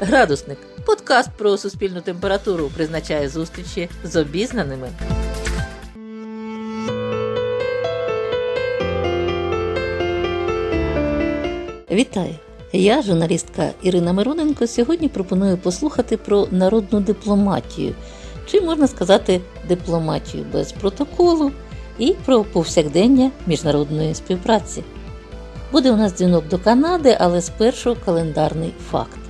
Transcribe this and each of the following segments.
Градусник подкаст про суспільну температуру призначає зустрічі з обізнаними. Вітаю! Я, журналістка Ірина Мироненко, сьогодні пропоную послухати про народну дипломатію, чи можна сказати дипломатію без протоколу і про повсякдення міжнародної співпраці. Буде у нас дзвінок до Канади, але спершу календарний факт.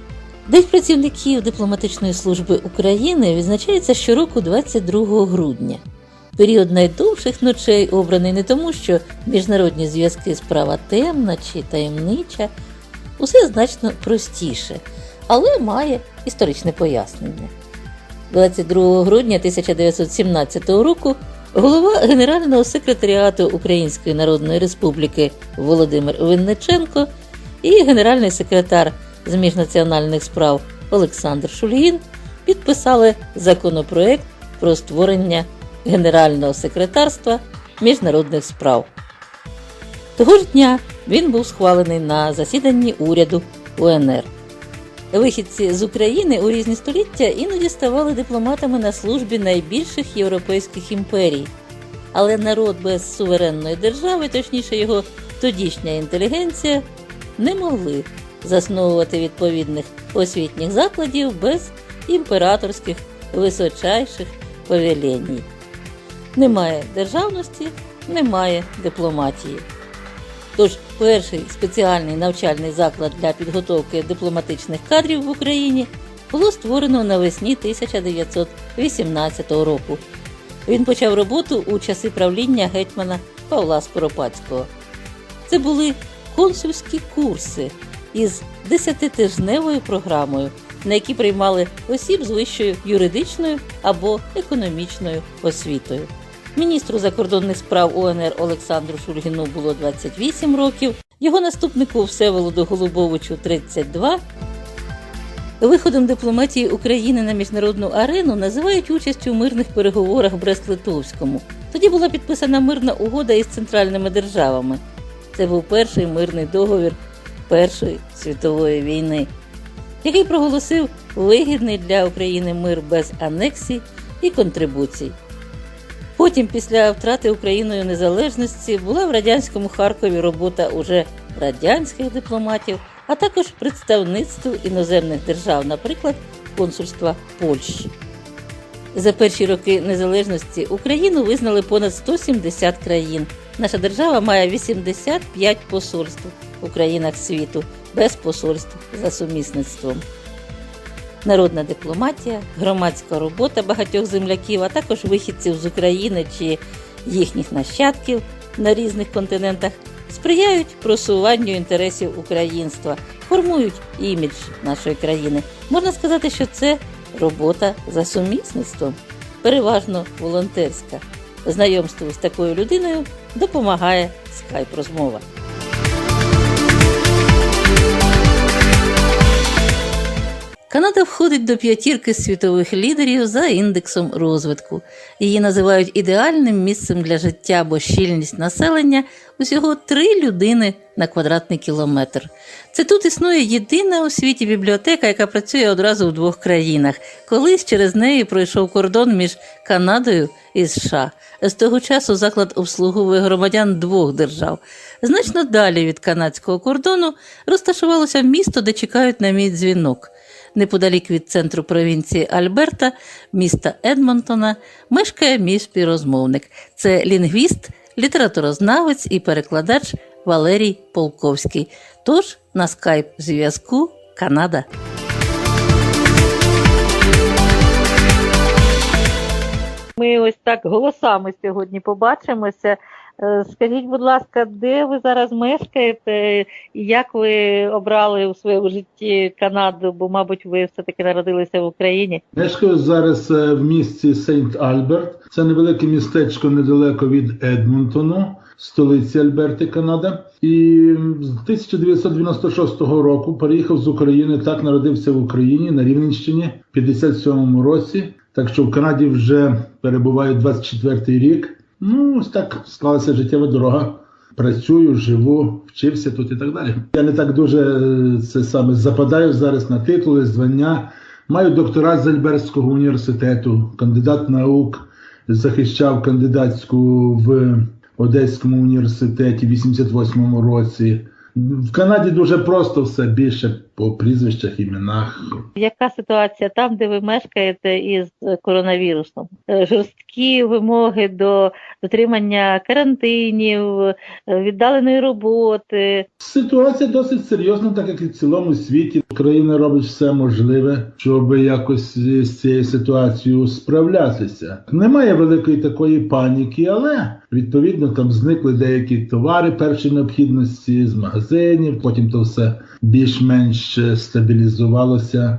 День працівників дипломатичної служби України відзначається щороку 22 грудня. Період найдовших ночей обраний не тому, що міжнародні зв'язки справа темна чи таємнича, усе значно простіше, але має історичне пояснення. 22 грудня 1917 року голова Генерального секретаріату Української Народної Республіки Володимир Винниченко і генеральний секретар з міжнаціональних справ Олександр Шульгін підписали законопроект про створення Генерального секретарства міжнародних справ. Того ж дня він був схвалений на засіданні уряду УНР. Вихідці з України у різні століття іноді ставали дипломатами на службі найбільших європейських імперій. Але народ без суверенної держави, точніше його тодішня інтелігенція, не могли засновувати відповідних освітніх закладів без імператорських височайших повелінь. Немає державності, немає дипломатії. Тож перший спеціальний навчальний заклад для підготовки дипломатичних кадрів в Україні було створено навесні 1918 року. Він почав роботу у часи правління гетьмана Павла Скоропадського. Це були консульські курси із десятитижневою програмою, на які приймали осіб з вищою юридичною або економічною освітою. Міністру закордонних справ УНР Олександру Шульгіну було 28 років, його наступнику Всеволоду Голубовичу 32. Виходом дипломатії України на міжнародну арену називають участь у мирних переговорах в Брест-Литовському. Тоді була підписана мирна угода із центральними державами. Це був перший мирний договір Першої світової війни, який проголосив вигідний для України мир без анексій і контрибуцій. Потім, після втрати Україною незалежності, була в радянському Харкові робота уже радянських дипломатів, а також представництв іноземних держав, наприклад, консульства Польщі. За перші роки незалежності Україну визнали понад 170 країн. Наша держава має 85 посольств у країнах світу без посольств за сумісництвом. Народна дипломатія, громадська робота багатьох земляків, а також вихідців з України чи їхніх нащадків на різних континентах сприяють просуванню інтересів українства, формують імідж нашої країни. Можна сказати, що це робота за сумісництвом, переважно волонтерська. Знайомству з такою людиною допомагає скайп-розмова. Канада входить до п'ятірки світових лідерів за індексом розвитку. Її називають ідеальним місцем для життя, бо щільність населення усього три людини на квадратний кілометр. Це тут існує єдина у світі бібліотека, яка працює одразу в двох країнах. Колись через неї пройшов кордон між Канадою і США. З того часу заклад обслуговує громадян двох держав. Значно далі від канадського кордону розташувалося місто, де чекають на мій дзвінок. Неподалік від центру провінції Альберта, міста Едмонтона, мешкає мій співрозмовник. Це лінгвіст, літературознавець і перекладач Валерій Полковський. Тож на скайп зв'язку Канада. Ми ось так голосами сьогодні побачимося. Е, Скажіть, будь ласка, де ви зараз мешкаєте і як ви обрали у своєму житті Канаду? Бо, мабуть, ви все-таки народилися в Україні. Мешкаю зараз е, в місті Сейнт Альберт. Це невелике містечко недалеко від Едмонтону, столиці Альберти, Канада. І з 1996 року переїхав з України. Так народився в Україні на Рівненщині в 57-му році. Так що в Канаді вже перебуваю 24-й рік. Ну, ось так склалася життєва дорога. працюю, живу, вчився тут і так далі. Я не так дуже е, це саме западаю зараз на титули, звання. Маю докторат з Альбертського університету, кандидат наук, захищав кандидатську в Одеському університеті в 88-му році. В Канаді дуже просто все більше по прізвищах, іменах. Яка ситуація там, де ви мешкаєте із коронавірусом? Е, Жорсткі вимоги до дотримання карантинів, е, віддаленої роботи. Ситуація досить серйозна, так як і в цілому світі. Країна робить все можливе, щоб якось з цією ситуацією справлятися. Немає великої такої паніки, але відповідно там зникли деякі товари першої необхідності з магазинів. Потім то все більш-менш стабілізувалося.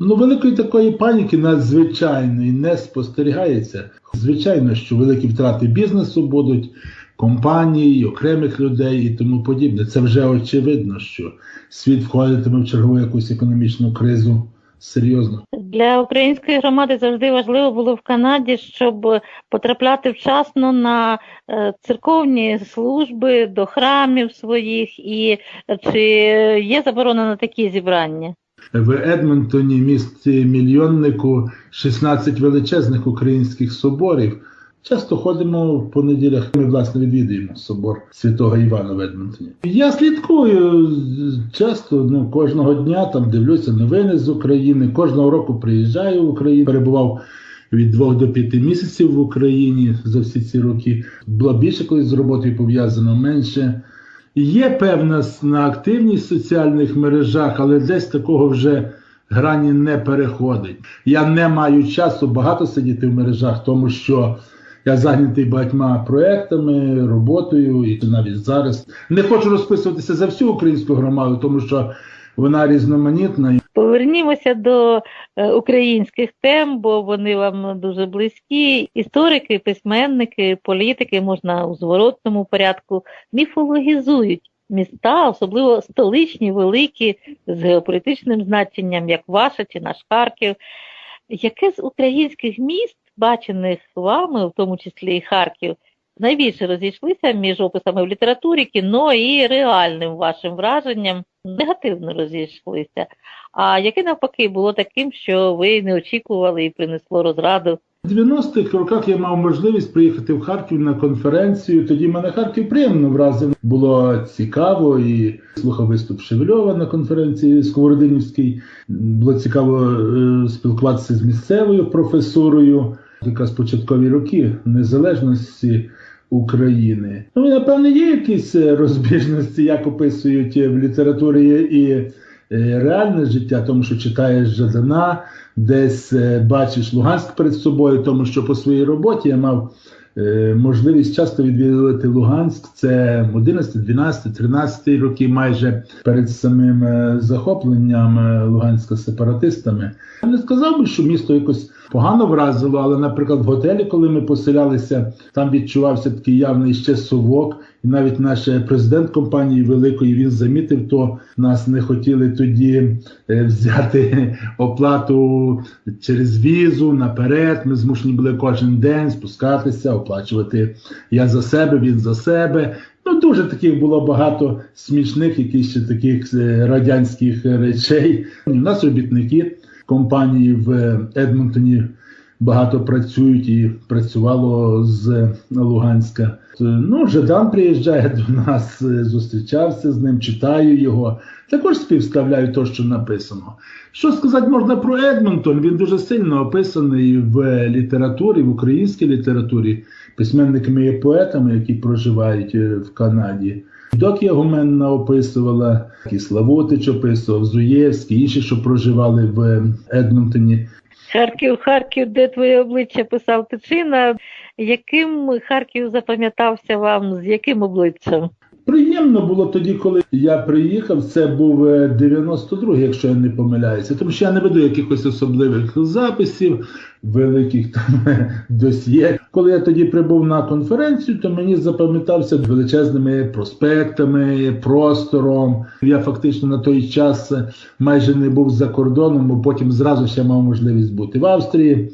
Ну, великої такої паніки надзвичайної не спостерігається. Звичайно, що великі втрати бізнесу будуть, компаній, окремих людей і тому подібне. Це вже очевидно, що світ входитиме в чергову якусь економічну кризу серйозно. Для української громади завжди важливо було в Канаді, щоб потрапляти вчасно на е, церковні служби до храмів своїх, і чи є заборона на такі зібрання? В Едмонтоні, місті мільйоннику, 16 величезних українських соборів. Часто ходимо в понеділях. Ми власне відвідуємо собор святого Івана в Едмонтоні. Я слідкую часто, ну кожного дня там дивлюся новини з України. Кожного року приїжджаю в Україну. Перебував від двох до п'яти місяців в Україні за всі ці роки. Було більше колись з роботою пов'язано менше. Є певна на активність в соціальних мережах, але десь такого вже грані не переходить. Я не маю часу багато сидіти в мережах, тому що я зайнятий багатьма проектами, роботою, і навіть зараз не хочу розписуватися за всю українську громаду, тому що вона різноманітна. Повернімося до е, українських тем, бо вони вам дуже близькі. Історики, письменники, політики можна у зворотному порядку міфологізують міста, особливо столичні, великі, з геополітичним значенням, як ваша чи наш Харків. Яке з українських міст, бачених вами, в тому числі і Харків, найбільше розійшлися між описами в літературі, кіно і реальним вашим враженням негативно розійшлися. А яке навпаки було таким, що ви не очікували і принесло розраду? В 90-х роках я мав можливість приїхати в Харків на конференцію. Тоді мене Харків приємно вразив. Було цікаво і слухав виступ Шевельова на конференції Сковородинівській. Було цікаво е, спілкуватися з місцевою професурою. Якраз початкові роки незалежності України. Ну, і, напевне, є якісь е, розбіжності, як описують в літературі і е, реальне життя, тому що читаєш Жадана, десь е, бачиш Луганськ перед собою, тому що по своїй роботі я мав е, можливість часто відвідувати Луганськ. Це 11, 12, 13 роки, майже перед самим е, захопленням е, Луганська сепаратистами. Я не сказав би, що місто якось погано вразило, але, наприклад, в готелі, коли ми поселялися, там відчувався такий явний ще совок. І навіть наш президент компанії великої він замітив, то нас не хотіли тоді е, взяти оплату через візу наперед. Ми змушені були кожен день спускатися, оплачувати я за себе, він за себе. Ну, дуже таких було багато смішних, якихось ще таких е, радянських речей. У нас робітники компанії в Едмонтоні багато працюють і працювало з Луганська. Ну, Жадан приїжджає до нас, е, зустрічався з ним, читаю його. Також співставляю те, що написано. Що сказати можна про Едмонтон? Він дуже сильно описаний в літературі, в українській літературі, письменниками і поетами, які проживають е, в Канаді. Докія Гуменна описувала, і Славотич описував, Зуєвський, інші, що проживали в Едмонтоні. Харків, Харків, де твоє обличчя писав Тичина. Яким Харків запам'ятався вам, з яким обличчям? Приємно було тоді, коли я приїхав. Це був 92-й, якщо я не помиляюся. Тому що я не веду якихось особливих записів, великих там досьє. Коли я тоді прибув на конференцію, то мені запам'ятався величезними проспектами, простором. Я фактично на той час майже не був за кордоном, бо потім зразу ще мав можливість бути в Австрії.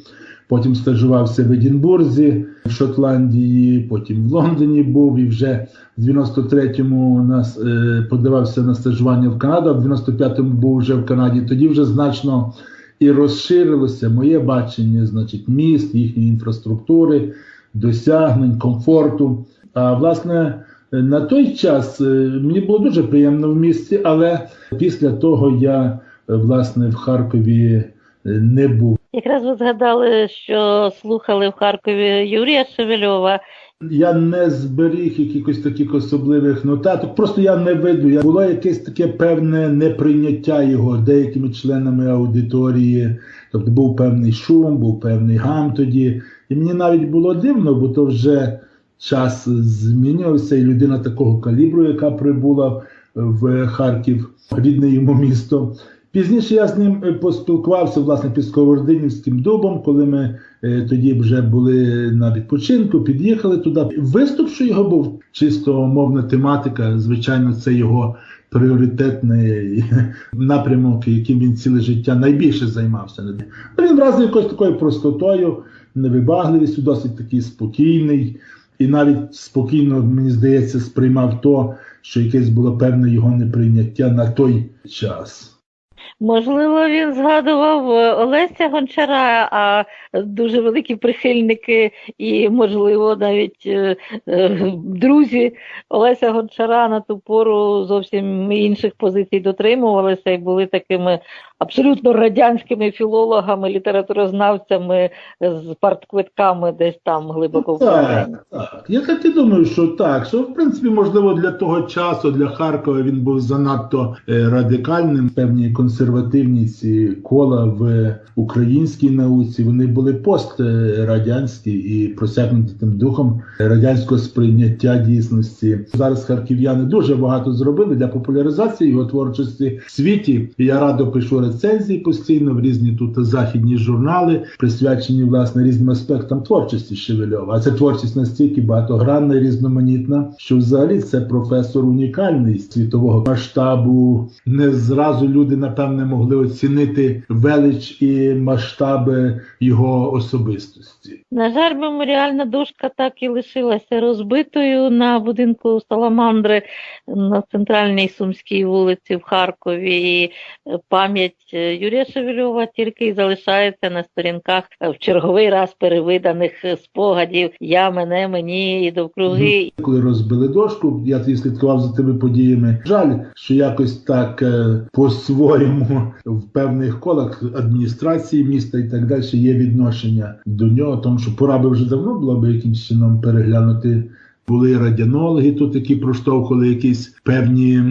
Потім стажувався в Едінбурзі, в Шотландії, потім в Лондоні був і вже в 93-му нас е, подавався на стажування в Канаду, а в 95-му був вже в Канаді. Тоді вже значно і розширилося моє бачення, значить, міст, їхньої інфраструктури, досягнень, комфорту. А власне. На той час е, мені було дуже приємно в місті, але після того я е, власне в Харкові е, не був. Якраз ви згадали, що слухали в Харкові Юрія Шевельова. Я не зберіг якихось таких особливих нотаток. Просто я не веду. Я було якесь таке певне неприйняття його деякими членами аудиторії. Тобто був певний шум, був певний гам тоді. І мені навіть було дивно, бо то вже час змінювався, і людина такого калібру, яка прибула в Харків, рідне йому місто. Пізніше я з ним е, поспілкувався власне під Сковородинівським дубом, коли ми е, тоді вже були на відпочинку, під'їхали туди. Виступ, що його був чисто мовна тематика. Звичайно, це його пріоритетний напрямок, яким він ціле життя найбільше займався. Він вразив якось такою простотою, невибагливістю, досить такий спокійний. І навіть спокійно, мені здається, сприймав то, що якесь було певне його неприйняття на той час. Можливо, він згадував е, Олеся Гончара, а дуже великі прихильники і, можливо, навіть е, е, друзі Олеся Гончара на ту пору зовсім інших позицій дотримувалися і були такими абсолютно радянськими філологами, літературознавцями з партквитками десь там глибоко в Так, так. Я так і думаю, що так. Що в принципі, можливо, для того часу, для Харкова він був занадто е, радикальним. Певні консервативні ці кола в українській науці вони були пострадянські і просякнуті тим духом радянського сприйняття дійсності. Зараз харків'яни дуже багато зробили для популяризації його творчості в світі. І Я радо пишу рецензії постійно в різні тут західні журнали, присвячені власне різним аспектам творчості Шевельова. А це творчість настільки багатогранна і різноманітна, що взагалі це професор унікальний світового масштабу. Не зразу люди напевне могли оцінити велич і масштаби його особистості. На жаль, меморіальна дошка так і лишилася розбитою на будинку Саламандри на центральній Сумській вулиці в Харкові. І пам'ять Юрія Шевельова тільки залишається на сторінках е, в черговий раз перевиданих е, спогадів Я, мене, мені і довкруги. Коли розбили дошку, я тоді слідкував за тими подіями. Жаль, що якось так е, по-своєму в певних колах адміністрації міста і так далі є відношення до нього, тому що пора би вже давно було би якимось чином переглянути. Були радіонологи тут, які проштовхували якісь певні е,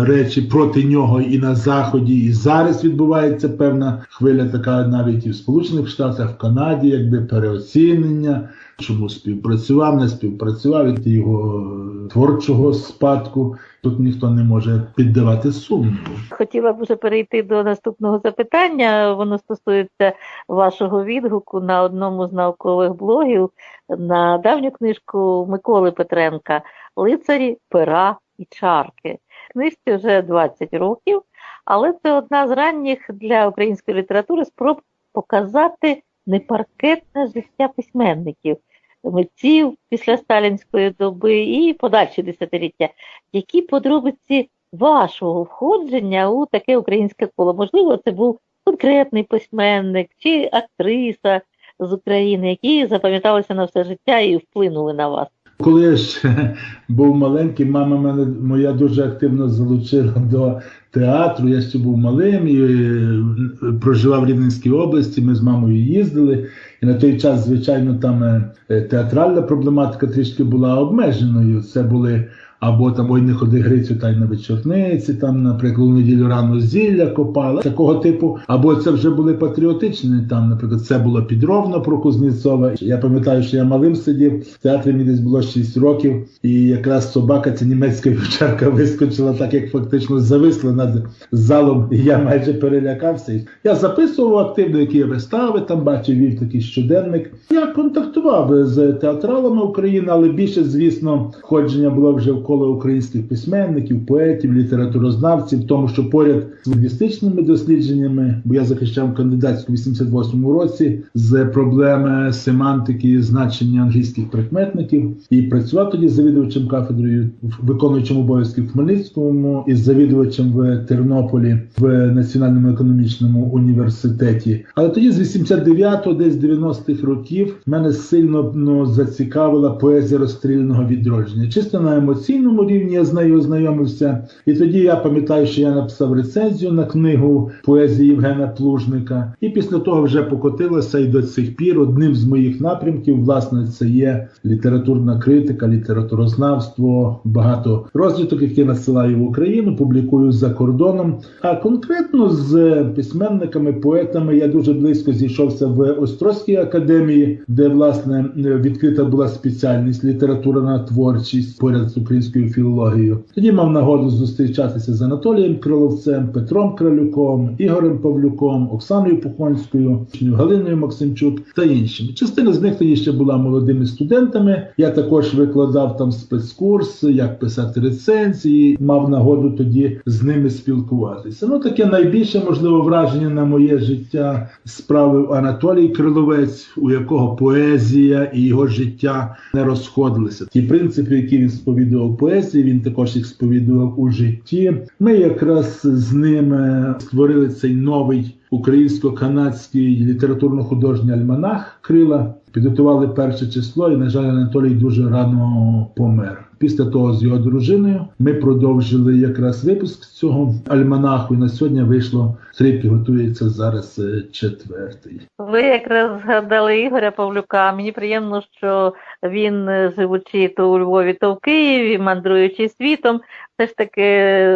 речі проти нього і на заході. І зараз відбувається певна хвиля, така навіть і в Сполучених Штатах, в Канаді, якби переоцінення, чому співпрацював, не співпрацював від його е, творчого спадку. Тут ніхто не може піддавати сумніву. Хотіла б вже перейти до наступного запитання. Воно стосується вашого відгуку на одному з наукових блогів на давню книжку Миколи Петренка Лицарі, пера і чарки. Книжці вже 20 років, але це одна з ранніх для української літератури спроб показати непаркетне життя письменників, митців після сталінської доби і подальші десятиліття. Які подробиці вашого входження у таке українське коло? Можливо, це був конкретний письменник чи актриса з України, які запам'яталися на все життя і вплинули на вас. Коли я ще був маленький, мама мене моя дуже активно залучила до театру. Я ще був малим і е, проживав в Рівненській області. Ми з мамою їздили. І на той час, звичайно, там е, театральна проблематика трішки була обмеженою. Це були або там ой не ходи Грицю та й на вечорниці, там, наприклад, у неділю рано зілля копали, такого типу, або це вже були патріотичні, там, наприклад, це було підровно про Кузнєцова. Я пам'ятаю, що я малим сидів, в театрі мені десь було 6 років, і якраз собака, ця німецька вівчарка, вискочила так, як фактично зависла над залом, і я майже перелякався. Я записував активно, які вистави там бачив, вів такий щоденник. Я контактував з театралами України, але більше, звісно, входження було вже в коло українських письменників, поетів, літературознавців, тому що поряд з лінгвістичними дослідженнями, бо я захищав кандидатську в 88-му році з проблеми семантики значення англійських прикметників, і працював тоді з завідувачем кафедрою, виконуючим обов'язки в Хмельницькому і з завідувачем в Тернополі в Національному економічному університеті. Але тоді з 89-го, десь 90-х років, мене сильно ну, зацікавила поезія розстріляного відродження. Чисто на емоційному рівні я з нею ознайомився. І тоді я пам'ятаю, що я написав рецензію на книгу поезії Євгена Плужника. І після того вже покотилося і до цих пір одним з моїх напрямків, власне, це є літературна критика, літературознавство, багато розвиток, які я насилаю в Україну, публікую за кордоном. А конкретно з письменниками, поетами я дуже близько зійшовся в Острозькій академії, де власне відкрита була спеціальність літературна творчість поряд з українською філологією. Тоді мав нагоду зустрічатися з Анатолієм Криловцем, Петром Кралюком, Ігорем Павлюком, Оксаною Пухонською, Галиною Максимчук та іншими. Частина з них тоді ще була молодими студентами. Я також викладав там спецкурс, як писати рецензії, мав нагоду тоді з ними спілкуватися. Ну таке найбільше можливо враження на моє життя справив Анатолій Криловець, у якого поезія і його життя не розходилися. Ті принципи, які він сповідував поезії, він також їх сповідував у житті. Ми якраз з ним е, створили цей новий українсько-канадський літературно-художній альманах Крила. Підготували перше число, і на жаль, Анатолій дуже рано помер. Після того з його дружиною ми продовжили якраз випуск цього альманаху. І на сьогодні вийшло трипі, готується зараз е, четвертий. Ви якраз згадали Ігоря Павлюка. Мені приємно, що він, е, живучи то у Львові, то в Києві, мандруючи світом, все ж таки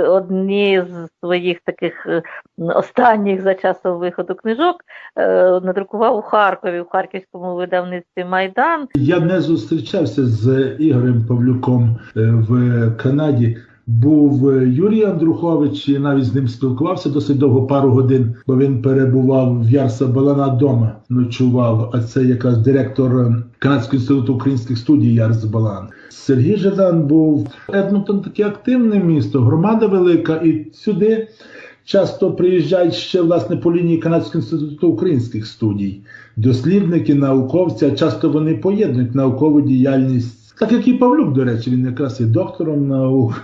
одні з своїх таких е, останніх за часом виходу книжок е, надрукував у Харкові, у харківському видавництві Майдан. Я не зустрічався з Ігорем Павлюком е, в Канаді. Був е, Юрій Андрухович, і навіть з ним спілкувався досить довго, пару годин, бо він перебував в Ярса Балана дома, ночував. А це якраз директор е, Канадського інституту українських студій Ярс Балан. Сергій Жадан був Едмонтон таке активне місто, громада велика, і сюди часто приїжджають ще власне по лінії Канадського інституту українських студій. Дослідники, науковці, а часто вони поєднують наукову діяльність, так як і Павлюк, до речі, він якраз є доктором наук.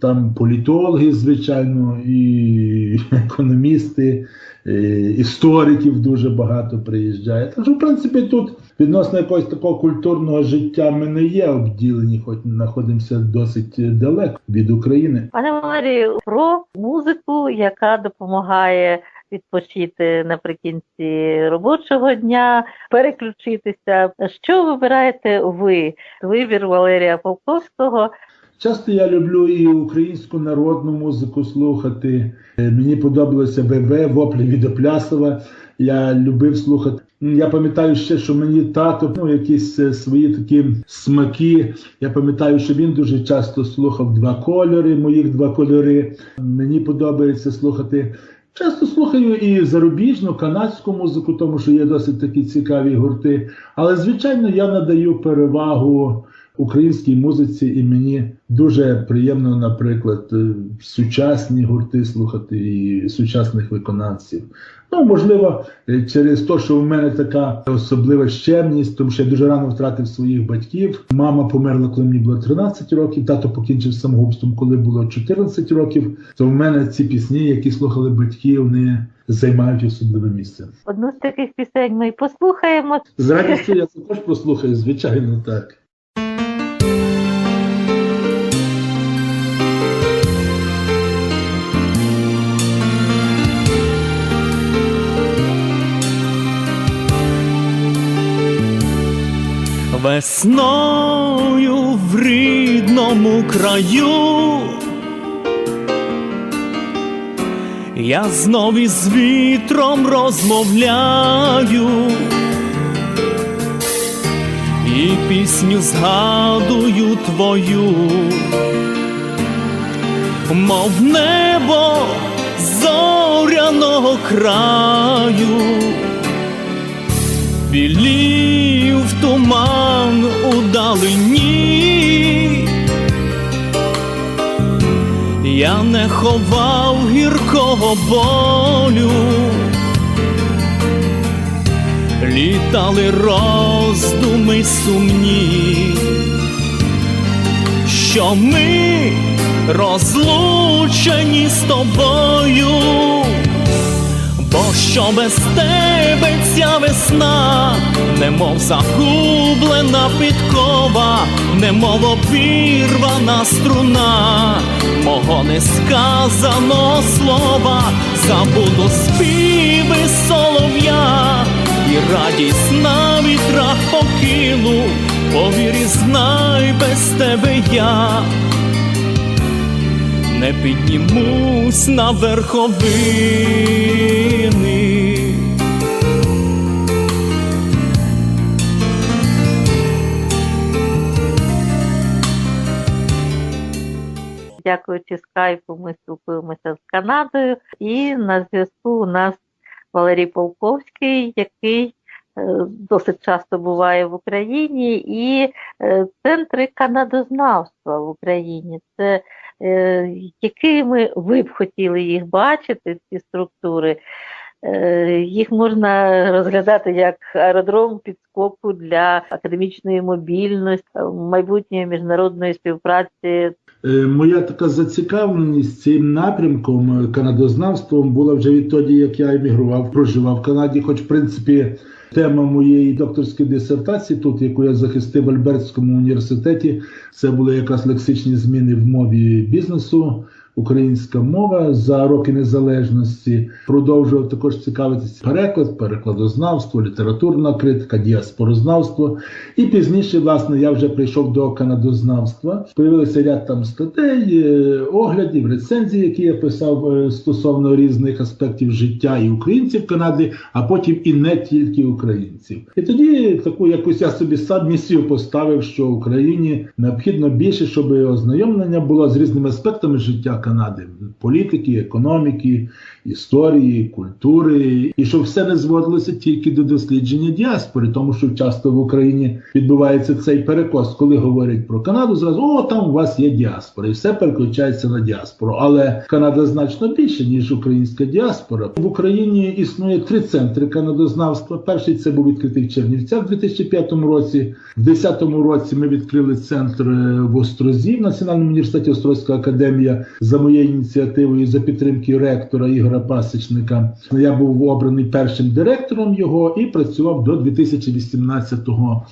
Там політологи, звичайно, і економісти, і істориків дуже багато приїжджає. Що, в принципі, тут відносно якогось такого культурного життя ми не є обділені, хоч знаходимося досить далеко від України. Пане Валерію, про музику, яка допомагає відпочити наприкінці робочого дня, переключитися. Що вибираєте ви? Вибір Валерія Полковського. Часто я люблю і українську народну музику слухати. Е, Мені подобалося ВВ, воплі від Оплясова. Я любив слухати. Я пам'ятаю ще, що мені тато ну, якісь е, свої такі смаки. Я пам'ятаю, що він дуже часто слухав два кольори, моїх два кольори. Мені подобається слухати. Часто слухаю і зарубіжну канадську музику, тому що є досить такі цікаві гурти. Але звичайно я надаю перевагу українській музиці, і мені дуже приємно, наприклад, е, сучасні гурти слухати і сучасних виконавців. Ну, можливо, е, через те, що в мене така особлива щемність, тому що я дуже рано втратив своїх батьків. Мама померла, коли мені було 13 років, тато покінчив самогубством, коли було 14 років. То в мене ці пісні, які слухали батьки, вони займають особливе місце. Одну з таких пісень ми послухаємо. З радістю я також послухаю, звичайно, так. Весною в рідному краю. Я знов із вітром розмовляю. І пісню згадую твою, мов небо зоряного краю білів туман у далині, я не ховав гіркого болю. Літали роздуми сумні, що ми розлучені з тобою, бо що без тебе ця весна, немов загублена підкова, немов обірвана струна, мого несказаного слова, забуду співи солов'я, і радість на вітрах покину, повір і знай без тебе я не піднімусь на верховини. Дякуючи скайпу, ми спілкуємося з Канадою. І на зв'язку у нас Валерій Полковський, який досить часто буває в Україні, і е, центри канадознавства в Україні. Це е, якими ви б хотіли їх бачити, ці структури? Е, Їх можна розглядати як аеродром підскоку для академічної мобільності, майбутньої міжнародної співпраці Е, Моя така зацікавленість цим напрямком е, канадознавством була вже відтоді, як я емігрував, проживав в Канаді. Хоч, в принципі, тема моєї докторської дисертації, тут яку я захистив в Альбертському університеті, це були якраз лексичні зміни в мові бізнесу. Українська мова за роки незалежності продовжував також цікавитися переклад, перекладознавство, літературна критика, діаспорознавство. І пізніше, власне, я вже прийшов до канадознавства. Появилися ряд там статей, е, оглядів, рецензій, які я писав е, стосовно різних аспектів життя і українців Канади, а потім і не тільки українців. І тоді таку якусь я собі сам місію поставив, що Україні необхідно більше, щоб ознайомлення було з різними аспектами життя Канади, політики, економіки, історії, культури, і щоб все не зводилося тільки до дослідження діаспори, тому що часто в Україні відбувається цей перекос, коли говорять про Канаду, зразу о, там у вас є діаспора, і все переключається на діаспору. Але Канада значно більше ніж українська діаспора. В Україні існує три центри канадознавства. Перший це був відкритий в Чернівцях у 2005 році. В 2010 році ми відкрили центр е, в Острозі в Національному університеті Острозька академія за моєю ініціативою, за підтримки ректора Ігоря Пасічника. Я був обраний першим директором його і працював до 2018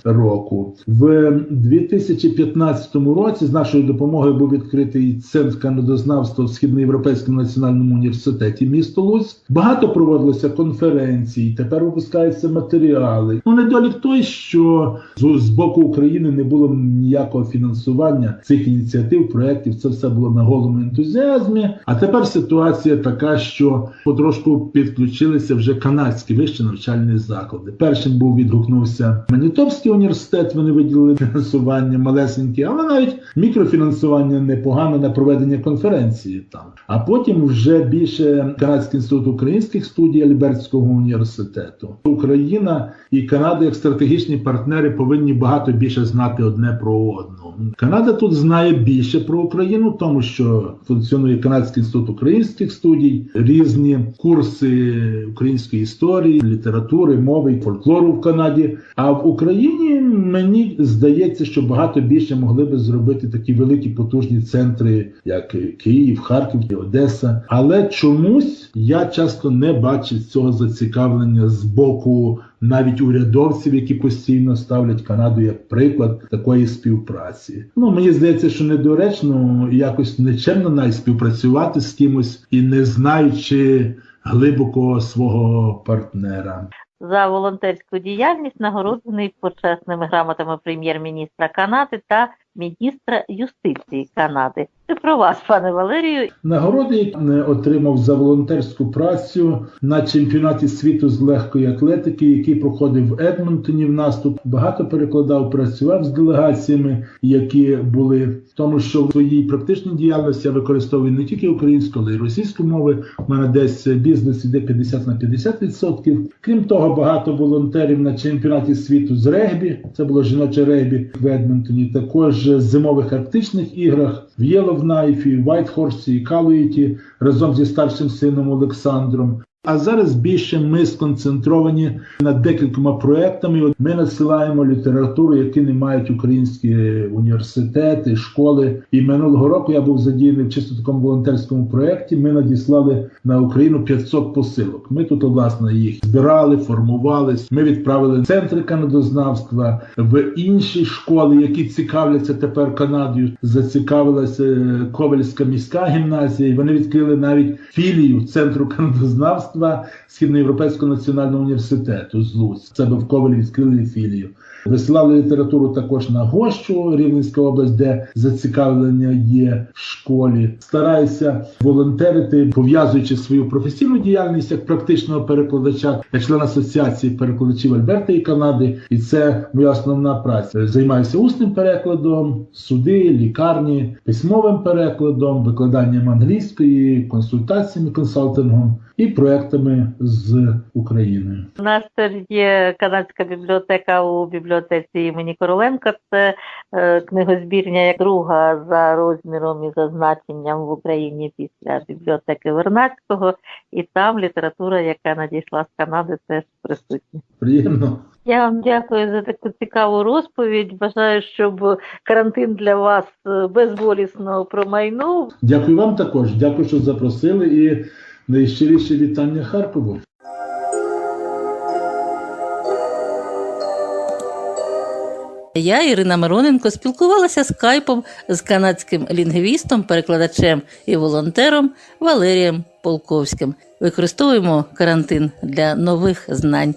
року. В 2015 році з нашою допомогою був відкритий центр канадознавства в Східноєвропейському національному університеті місто Луцьк. Багато проводилося конференцій. Тепер випускаються матеріали. Ну недолік той, що з боку України не було ніякого фінансування цих ініціатив, проєктів. Це все було на голому ентузіазмі. А тепер ситуація така, що потрошку підключилися вже канадські вищі навчальні заклади. Першим був відгукнувся Манітовський університет. Вони виділили фінансування малесеньке, але навіть мікрофінансування непогане на проведення конференції там. А потім вже більше Канадський інститут українських студій Альбертського університету. Україна і Канада як стратегічні партнери повинні багато більше знати одне про одного. Канада тут знає більше про Україну, тому що функціонує Канадський інститут українських студій, різні курси української історії, літератури, мови і фольклору в Канаді. А в Україні мені здається, що багато більше могли би зробити такі великі потужні центри, як Київ, Харків, Одеса. Але чомусь я часто не бачив цього зацікавлення з боку навіть урядовців, які постійно ставлять Канаду як приклад такої співпраці. Ну мені здається, що недоречно якось нечемно навіть співпрацювати з кимось і не знаючи глибоко свого партнера. за волонтерську діяльність нагороджений почесними грамотами прем'єр-міністра Канади та міністра юстиції Канади. Це про вас, пане Валерію. Нагороди які отримав за волонтерську працю на чемпіонаті світу з легкої атлетики, який проходив в Едмонтоні. В нас тут багато перекладав, працював з делегаціями, які були тому, що в своїй практичній діяльності я використовую не тільки українську, але й російську мови. У мене десь бізнес іде 50 на 50%. Крім того, багато волонтерів на чемпіонаті світу з регбі. Це було жіноче регбі в Едмонтоні. Також вже зимових арктичних іграх в Єловнайфі, Вайтхорсі і Калуїті разом зі старшим сином Олександром. А зараз більше ми сконцентровані над декількома проектами. Ми надсилаємо літературу, які не мають українські університети, школи. І минулого року я був задіяний в чисто такому волонтерському проєкті. Ми надіслали на Україну 500 посилок. Ми тут власне їх збирали, формували. Ми відправили центри канадознавства в інші школи, які цікавляться тепер Канадою. Зацікавилася Ковальська міська гімназія. і Вони відкрили навіть філію центру канадознавства Landschaften war, Східноєвропейського національного університету з Луць. В себе в Ковалі відкрили філію. Висилали літературу також на Гощу, Рівненська область, де зацікавлення є в школі. Стараюся волонтерити, пов'язуючи свою професійну діяльність як практичного перекладача, як член асоціації перекладачів Альберта і Канади. І це моя основна праця. Займаюся усним перекладом, суди, лікарні, письмовим перекладом, викладанням англійської, консультаціями, консалтингом і проектами з Україною. У нас є канадська бібліотека у бібліотеці імені Короленка. Це е, книгозбірня як друга за розміром і за значенням в Україні після бібліотеки Вернацького, і там література, яка надійшла з Канади, теж присутня. Приємно. Я вам дякую за таку цікаву розповідь. Бажаю, щоб карантин для вас е, безболісно промайнув. Дякую вам також. Дякую, що запросили, і найщиріше вітання Харкову. Я, Ірина Мироненко, спілкувалася скайпом з канадським лінгвістом, перекладачем і волонтером Валерієм Полковським. Використовуємо карантин для нових знань.